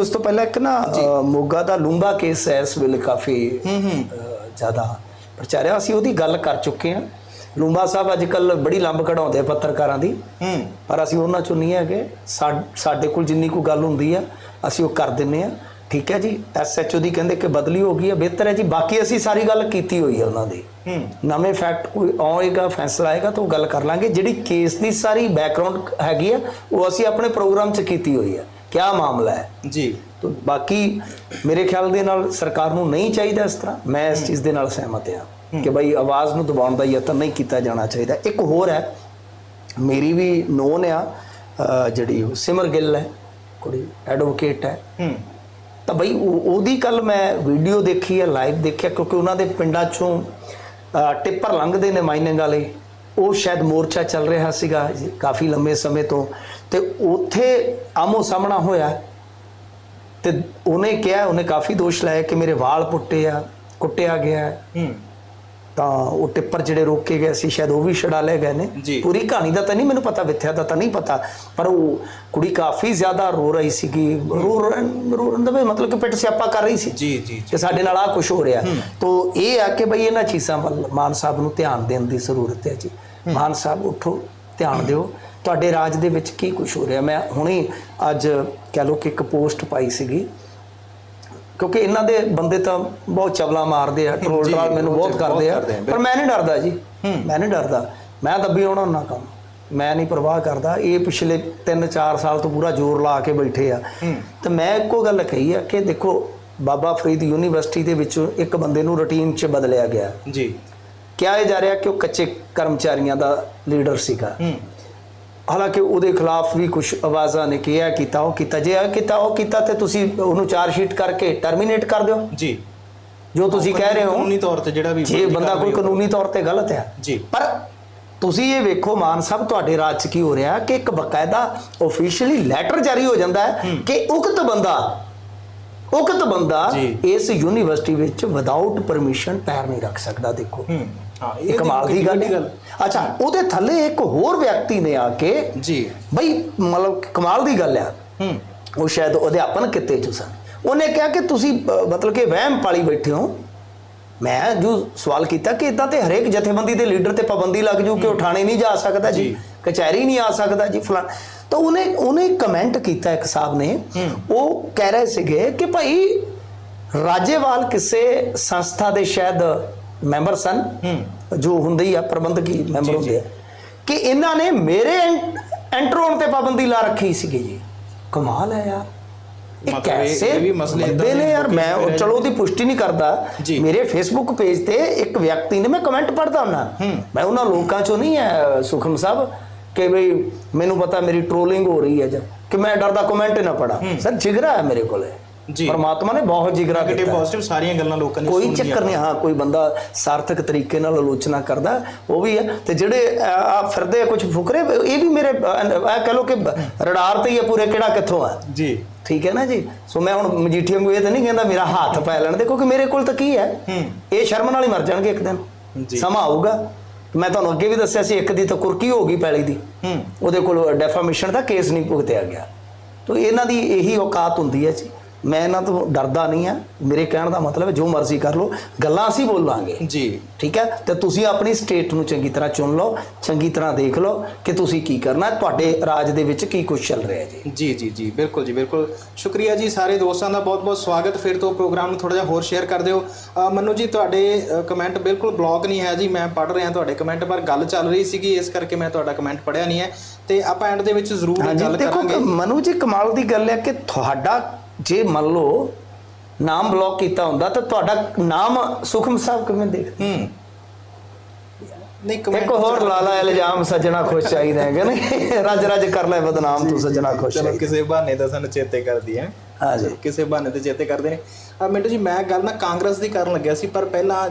ਉਸ ਤੋਂ ਪਹਿਲਾਂ ਇੱਕ ਨਾ ਮੋਗਾ ਦਾ ਲੂੰਬਾ ਕੇਸ ਹੈ ਇਸ ਵੇਲੇ ਕਾਫੀ ਹੂੰ ਹੂੰ। ਜ਼ਿਆਦਾ ਪ੍ਰਚਾਰਿਆ ਅਸੀਂ ਉਹਦੀ ਗੱਲ ਕਰ ਚੁੱਕੇ ਹਾਂ। ਲੂੰਬਾ ਸਾਹਿਬ ਅੱਜ ਕੱਲ ਬੜੀ ਲੰਬ ਕਢਾਉਂਦੇ ਆ ਪੱਤਰਕਾਰਾਂ ਦੀ। ਹੂੰ। ਪਰ ਅਸੀਂ ਉਹਨਾਂ ਚੋਂ ਨਹੀਂ ਹੈਗੇ। ਸਾਡੇ ਕੋਲ ਜਿੰਨੀ ਕੋ ਗੱਲ ਹੁੰਦੀ ਆ ਅਸੀਂ ਉਹ ਕਰ ਦਿੰਨੇ ਆ। ਠੀਕ ਹੈ ਜੀ? ਐਸਐਚਓ ਦੀ ਕਹਿੰਦੇ ਕਿ ਬਦਲੀ ਹੋ ਗਈ ਹੈ ਬਿਹਤਰ ਹੈ ਜੀ। ਬਾਕੀ ਅਸੀਂ ਸਾਰੀ ਗੱਲ ਕੀਤੀ ਹੋਈ ਹੈ ਉਹਨਾਂ ਦੀ। ਹੂੰ। ਨਵੇਂ ਫੈਕਟ ਕੋਈ ਆਏਗਾ ਫੈਸਲਾ ਆਏਗਾ ਤਾਂ ਉਹ ਗੱਲ ਕਰ ਲਾਂਗੇ। ਜਿਹੜੀ ਕੇਸ ਦੀ ਸਾਰੀ ਬੈਕਗ੍ਰਾਉਂਡ ਹੈਗੀ ਆ ਉਹ ਅਸੀਂ ਆਪਣੇ ਪ੍ਰੋਗਰਾਮ 'ਚ ਕੀਤੀ ਹੋਈ ਹੈ ਕਿਆ ਮਾਮਲਾ ਹੈ? ਜੀ। ਤੋ ਬਾਕੀ ਮੇਰੇ ਖਿਆਲ ਦੇ ਨਾਲ ਸਰਕਾਰ ਨੂੰ ਨਹੀਂ ਚਾਹੀਦਾ ਇਸ ਤਰ੍ਹਾਂ। ਮੈਂ ਇਸ ਚੀਜ਼ ਦੇ ਨਾਲ ਸਹਿਮਤ ਹਾਂ ਕਿ ਭਾਈ ਆਵਾਜ਼ ਨੂੰ ਦਬਾਉਣ ਦਾ ਯਤਨ ਨਹੀਂ ਕੀਤਾ ਜਾਣਾ ਚਾਹੀਦਾ। ਇੱਕ ਹੋਰ ਹੈ ਮੇਰੀ ਵੀ ਨੋਨ ਆ ਜਿਹੜੀ ਸਿਮਰ ਗਿੱਲ ਹੈ ਕੁੜੀ ਐਡਵੋਕੇਟ ਹੈ। ਤਾਂ ਉਹ- ਉਹਦੀ ਕੱਲ ਮੈਂ ਵੀਡੀਓ ਦੇਖੀ ਹੈ ਲਾਈਵ ਦੇਖਿਆ ਕਿਉਂਕਿ ਉਹਨਾਂ ਦੇ ਪਿੰਡਾਂ ਚੋਂ ਟਿੱਪਰ ਲੰਘਦੇ ਨੇ ਮਾਈਨਿੰਗ ਵਾਲੇ। ਉਹ ਸ਼ਾਇਦ ਮੋਰਚਾ ਚੱਲ ਰਿਹਾ ਸੀਗਾ ਕਾਫੀ ਲੰਮੇ ਸਮੇਂ ਤੋਂ ਤੇ ਉੱਥੇ ਆਮੋ ਸਾਹਮਣਾ ਹੋਇਆ ਤੇ ਉਹਨੇ ਕਿਹਾ ਉਹਨੇ ਕਾਫੀ ਦੋਸ਼ ਲਾਇਆ ਕਿ ਮੇਰੇ ਵਾਲ ਪੁੱਟੇ ਆ ਕੁੱਟਿਆ ਗਿਆ। ਹੈ। ਤਾਂ ਉਹ ਟਿੱਪਰ ਜਿਹੜੇ ਰੋਕੇ ਗਏ ਸੀ ਸ਼ਾਇਦ ਉਹ ਵੀ ਛਡਾ ਲਏ ਗਏ ਨੇ। ਪੂਰੀ ਕਹਾਣੀ ਦਾ ਤਾਂ ਨਹੀਂ ਮੈਨੂੰ ਪਤਾ ਵਿਥਿਆ ਦਾ ਤਾਂ ਨਹੀਂ ਪਤਾ ਪਰ ਉਹ ਕੁੜੀ ਕਾਫੀ ਜ਼ਿਆਦਾ ਰੋ ਰਹੀ ਸੀਗੀ। ਰੋ ਰੋ- ਰੋਣ ਦਾ ਮਤਲਬ ਕਿ ਪਿੱਟ ਸਿਆਪਾ ਕਰ ਰਹੀ ਸੀ। ਜੀ ਜੀ ਕਿ ਸਾਡੇ ਨਾਲ ਆ ਕੁਝ ਹੋ ਰਿਹਾ। ਤੋ ਇਹ ਆ ਕਿ ਬਈ ਇਹਨਾਂ ਚੀਜ਼ਾਂ ਵੱਲ ਮਾਨ ਸਾਹਿਬ ਨੂੰ ਧਿਆਨ ਦੇਣ ਦੀ ਜ਼ਰੂਰਤ ਹੈ ਜੀ। ਮਾਨ ਸਾਹਿਬ ਉਠੋ ਧਿਆਨ ਦਿਓ। ਤੁਹਾਡੇ ਰਾਜ ਦੇ ਵਿੱਚ ਕੀ ਕੁਝ ਹੋ ਰਿਹਾ? ਮੈਂ ਹੁਣੇ ਅੱਜ ਕਹਿ ਲਓ ਕਿ ਇੱਕ ਪੋਸਟ ਪਾਈ ਸੀਗੀ। ਕਿਉਂਕਿ ਇਹਨਾਂ ਦੇ ਬੰਦੇ ਤਾਂ ਬਹੁਤ ਚਵਲਾ ਮਾਰਦੇ ਆ ਟ੍ਰੋਲ ਟਰਾਲ ਮੈਨੂੰ ਬਹੁਤ ਬਹੁਤ ਕਰਦੇ ਆ। ਕਰਦੇ ਆ, ਪਰ ਮੈਂ ਨਹੀਂ ਡਰਦਾ ਜੀ। ਮੈਂ ਨਹੀਂ ਡਰਦਾ। ਮੈਂ ਦੱਬੀ ਆਉਣਾ ਉਹਨਾਂ ਕੰਮ। ਮੈਂ ਨਹੀਂ ਪਰਵਾਹ ਕਰਦਾ। ਇਹ ਪਿਛਲੇ 3-4 ਸਾਲ ਤੋਂ ਪੂਰਾ ਜ਼ੋਰ ਲਾ ਕੇ ਬੈਠੇ ਆ। ਤੇ ਮੈਂ ਇੱਕੋ ਗੱਲ ਕਹੀ ਆ ਕਿ ਦੇਖੋ ਬਾਬਾ ਫਰੀਦ ਯੂਨੀਵਰਸਿਟੀ ਦੇ ਵਿੱਚੋਂ ਇੱਕ ਬੰਦੇ ਨੂੰ ਰੂਟੀਨ 'ਚ ਬਦਲਿਆ ਗਿਆ। ਜੀ। ਕਿਹਾ ਇਹ ਜਾ ਰਿਹਾ ਕਿ ਉਹ ਕੱਚੇ ਕਰਮਚਾਰੀਆਂ ਦਾ ਲੀਡਰ ਸੀਗਾ। ਹਾਲਾਂਕਿ ਉਹਦੇ ਖਿਲਾਫ ਵੀ ਕੁਝ ਆਵਾਜ਼ਾਂ ਨੇ ਕਿ ਇਹ ਕੀਤਾ ਉਹ ਕੀਤਾ। ਜੇ ਇਹ ਕੀਤਾ ਉਹ ਕੀਤਾ ਤੇ ਤੁਸੀਂ ਉਹਨੂੰ ਚਾਰਜ ਸ਼ੀਟ ਕਰਕੇ ਟਰਮੀਨੇਟ ਕਰ ਦਿਓ। ਜੀ। ਜੋ ਤੁਸੀਂ ਕਹਿ ਰਹੇ ਹੋ। ਕਾਨੂੰਨੀ ਤੌਰ ਤੇ ਜਿਹੜਾ ਵੀ ਜੇ ਬੰਦਾ ਕੋਈ ਕਾਨੂੰਨੀ ਤੌਰ ਤੇ ਗਲਤ ਹੈ। ਜੀ। ਪਰ ਤੁਸੀਂ ਇਹ ਵੇਖੋ ਮਾਨ ਸਾਹਿਬ ਤੁਹਾਡੇ ਰਾਜ 'ਚ ਕੀ ਹੋ ਰਿਹਾ ਕਿ ਇੱਕ ਬਕਾਇਦਾ ਆਫੀਸ਼ੀਅਲੀ ਲੈਟਰ ਜਾਰੀ ਹੋ ਜਾਂਦਾ ਹੈ ਕਿ ਉਕਤ ਬੰਦਾ ਉਕਤ ਬੰਦਾ। ਇਸ ਯੂਨੀਵਰਸਿਟੀ ਵਿੱਚ ਵਿਦਆਊਟ ਪਰਮਿਸ਼ਨ ਪੈਰ ਨਹੀਂ ਰੱਖ ਸਕਦਾ ਦੇਖੋ। ਹੂੰ ਇਹ ਕਮਾਲ ਦੀ ਗੱਲ ਹੈ। ਅੱਛਾ ਉਹਦੇ ਥੱਲੇ ਇੱਕ ਹੋਰ ਵਿਅਕਤੀ ਨੇ ਆ ਕੇ ਜੀ। ਬਈ ਮਤਲਬ ਕਮਾਲ ਦੀ ਗੱਲ ਆ। ਹੂੰ। ਉਹ ਸ਼ਾਇਦ ਅਧਿਆਪਨ ਕਿਤੇ ਚ ਸਨ। ਉਹਨੇ ਕਿਹਾ ਕਿ ਤੁਸੀਂ ਮਤਲਬ ਕਿ ਵਹਿਮ ਪਾਲੀ ਬੈਠੇ ਹੋ। ਮੈਂ ਜੋ ਸਵਾਲ ਕੀਤਾ ਕਿ ਇਦਾਂ ਤੇ ਹਰੇਕ ਜਥੇਬੰਦੀ ਦੇ ਲੀਡਰ ਤੇ ਪਾਬੰਦੀ ਲੱਗ ਜੂ ਕਿ ਉਹ ਥਾਣੇ ਨਹੀਂ ਜਾ ਸਕਦਾ ਜੀ ਜੀ। ਕਚਹਿਰੀ ਨਹੀਂ ਆ ਸਕਦਾ ਜੀ ਫਲਾਂ ਤਾਂ ਉਹਨੇ ਉਹਨੇ ਕਮੈਂਟ ਕੀਤਾ ਇੱਕ ਸਾਹਿਬ ਨੇ। ਉਹ ਕਹਿ ਰਹੇ ਸੀਗੇ ਕਿ ਭਾਈ ਰਾਜੇਵਾਲ ਕਿਸੇ ਸੰਸਥਾ ਦੇ ਸ਼ਾਇਦ ਮੈਂਬਰ ਸਨ ਜੋ ਹੁੰਦੇ ਹੀ ਆ ਪ੍ਰਬੰਧਕੀ ਮੈਂਬਰ ਹੁੰਦੇ ਆ। ਕਿ ਇਹਨਾਂ ਨੇ ਮੇਰੇ ਐਂਟਰ ਹੋਣ ਤੇ ਪਾਬੰਦੀ ਲਾ ਰੱਖੀ ਸੀਗੀ ਜੀ। ਕਮਾਲ ਹੈ ਯਾਰ। ਇਹ ਕੈਸੇ ਵੀ ਮਸਲੇ ਬੰਦੇ ਨੇ ਯਾਰ ਮੈਂ ਚਲੋ ਉਹਦੀ ਪੁਸ਼ਟੀ ਨਹੀਂ ਕਰਦਾ। ਮੇਰੇ ਫੇਸਬੁੱਕ ਪੇਜ ਤੇ ਇੱਕ ਵਿਅਕਤੀ ਨੇ ਮੈਂ ਕਮੈਂਟ ਪੜਦਾ ਹੁੰਨਾ ਮੈਂ ਉਹਨਾਂ ਲੋਕਾਂ ਚੋਂ ਨਹੀਂ ਹੈ ਸੁਖਮ ਸਾਹਿਬ ਕਿ ਬਈ ਮੈਨੂੰ ਪਤਾ ਮੇਰੀ ਟ੍ਰੋਲਿੰਗ ਹੋ ਰਹੀ ਹੈ ਜਾਂ ਕਿ ਮੈਂ ਡਰਦਾ ਕਮੈਂਟ ਨਾ ਪੜਾ ਸਰ ਜਿਗਰਾ ਹੈ ਮੇਰੇ ਕੋਲੇ। ਪਰਮਾਤਮਾ ਨੇ ਬਹੁਤ ਜਿਗਰਾ ਨੈਗੇਟਿਵ ਦਿੱਤਾ ਪੋਜ਼ਿਟਿਵ ਸਾਰੀਆਂ ਗੱਲਾਂ ਲੋਕਾਂ ਨੇ ਕੋਈ। ਚੱਕਰ ਨਹੀਂ ਹਾਂ ਕੋਈ ਬੰਦਾ ਸਾਰਥਕ ਤਰੀਕੇ ਨਾਲ ਆਲੋਚਨਾ ਕਰਦਾ ਉਹ ਵੀ ਹੈ। ਤੇ ਜਿਹੜੇ ਆ ਫਿਰਦੇ ਕੁਝ ਫੁਕਰੇ ਇਹ ਵੀ ਮੇਰੇ ਆ ਕਹ ਲੋ ਕਿ ਰਡਾਰ ਤੇ ਹੀ ਆ ਪੂਰੇ ਕਿਹੜਾ ਕਿੱਥੋਂ ਆ? ਜੀ। ਠੀਕ ਹੈ ਨਾ ਜੀ? ਸੋ ਮੈਂ ਹੁਣ ਮਜੀਠੀਆ ਨੂੰ ਇਹ ਤਾਂ ਨਹੀਂ ਕਹਿੰਦਾ ਮੇਰਾ ਹੱਥ ਪੈ ਲੈਣ ਦੇ ਕਿਉਂਕਿ ਮੇਰੇ ਕੋਲ ਤਾਂ ਕੀ ਹੈ। ਇਹ ਸ਼ਰਮ ਨਾਲ ਹੀ ਮਰ ਜਾਣਗੇ ਇੱਕ ਦਿਨ। ਜੀ। ਸਮਾਂ ਆਊਗਾ। ਮੈਂ ਤੁਹਾਨੂੰ ਅੱਗੇ ਵੀ ਦੱਸਿਆ ਸੀ ਇੱਕ ਦੀ ਤਾਂ ਕੁਰਕੀ ਹੋ ਗਈ ਪੈਲੀ ਦੀ। ਹੂੰ। ਉਹਦੇ ਕੋਲ ਡੈਫਾਮੇਸ਼ਨ ਦਾ ਕੇਸ ਨਹੀਂ ਭੁਗਤਿਆ ਗਿਆ। ਤੋ ਇਹਨਾਂ ਦੀ ਇਹੀ ਔਕਾਤ ਹੁੰਦੀ ਹੈ ਜੀ। ਮੈਂ ਇਹਨਾਂ ਤੋਂ ਡਰਦਾ ਨਹੀਂ ਆ। ਮੇਰੇ ਕਹਿਣ ਦਾ ਮਤਲਬ ਹੈ ਜੋ ਮਰਜ਼ੀ ਕਰ ਲਓ ਗੱਲਾਂ ਅਸੀਂ ਬੋਲਾਂਗੇ। ਜੀ। ਠੀਕ ਹੈ? ਤੇ ਤੁਸੀਂ ਆਪਣੀ ਸਟੇਟ ਨੂੰ ਚੰਗੀ ਤਰ੍ਹਾਂ ਚੁਣ ਲਓ ਚੰਗੀ ਤਰ੍ਹਾਂ ਦੇਖ ਲਓ ਕਿ ਤੁਸੀਂ ਕੀ ਕਰਨਾ ਤੁਹਾਡੇ ਰਾਜ ਦੇ ਵਿੱਚ ਕੀ ਕੁਝ ਚੱਲ ਰਿਹਾ ਜੀ। ਜੀ ਜੀ ਜੀ ਬਿਲਕੁਲ ਜੀ ਬਿਲਕੁਲ। ਸ਼ੁਕਰੀਆ ਜੀ ਸਾਰੇ ਦੋਸਤਾਂ ਦਾ ਬਹੁਤ ਬਹੁਤ ਸਵਾਗਤ। ਫਿਰ ਤੋਂ ਪ੍ਰੋਗਰਾਮ ਨੂੰ ਥੋੜਾ ਜਿਹਾ ਹੋਰ ਸ਼ੇਅਰ ਕਰ ਦਿਓ। ਮੰਨੂ ਜੀ ਤੁਹਾਡੇ ਕਮੈਂਟ ਬਿਲਕੁਲ ਬਲੌਕ ਨਹੀਂ ਹੈ ਜੀ। ਮੈਂ ਪੜ੍ਹ ਰਿਹਾ ਤੁਹਾਡੇ ਕਮੈਂਟ ਪਰ ਗੱਲ ਚੱਲ ਰਹੀ ਸੀਗੀ ਇਸ ਕਰਕੇ ਮੈਂ ਤੁਹਾਡਾ ਕਮੈਂਟ ਪੜ੍ਹਿਆ ਨਹੀਂ ਹੈ। ਤੇ ਆਪਾਂ ਐਂਡ ਦੇ ਵਿੱਚ ਜ਼ਰੂਰ ਗੱਲ ਕਰਾਂਗੇ। ਮਨੂ ਜੀ ਕਮਾਲ ਦੀ ਗੱਲ ਹੈ ਕਿ ਤੁਹਾਡਾ ਜੇ ਮੰਨ ਲਓ ਨਾਮ ਬਲੌਕ ਕੀਤਾ ਹੁੰਦਾ ਤਾਂ ਤੁਹਾਡਾ ਨਾਮ ਸੁਖਮ ਸਾਹਿਬ ਕਿਵੇਂ ਦੇਖਦੇ ਹੂੰ। ਨਹੀਂ comment ਇੱਕ ਹੋਰ ਲਾਲਾ ਇਲਜ਼ਾਮ ਸੱਜਣਾ ਖੁਸ਼ ਚਾਹੀਦਾ ਹੈ ਕਿ ਨਹੀਂ ਰੱਜ ਰੱਜ ਕਰ ਲੈ ਬਦਨਾਮ ਤੂੰ ਸੱਜਣਾ ਖੁਸ਼ ਚਲੋ ਕਿਸੇ ਬਹਾਨੇ ਤਾਂ ਸਾਨੂੰ ਚੇਤੇ ਕਰਦੀ ਹੈ। ਹਾਂਜੀ ਕਿਸੇ ਬਹਾਨੇ ਤੇ ਚੇਤੇ ਕਰਦੇ ਨੇ। ਆ ਮਿੰਟੂ ਜੀ ਮੈਂ ਗੱਲ ਨਾ ਕਾਂਗਰਸ ਦੀ ਕਰਨ ਲੱਗਿਆ ਸੀ ਪਰ ਪਹਿਲਾਂ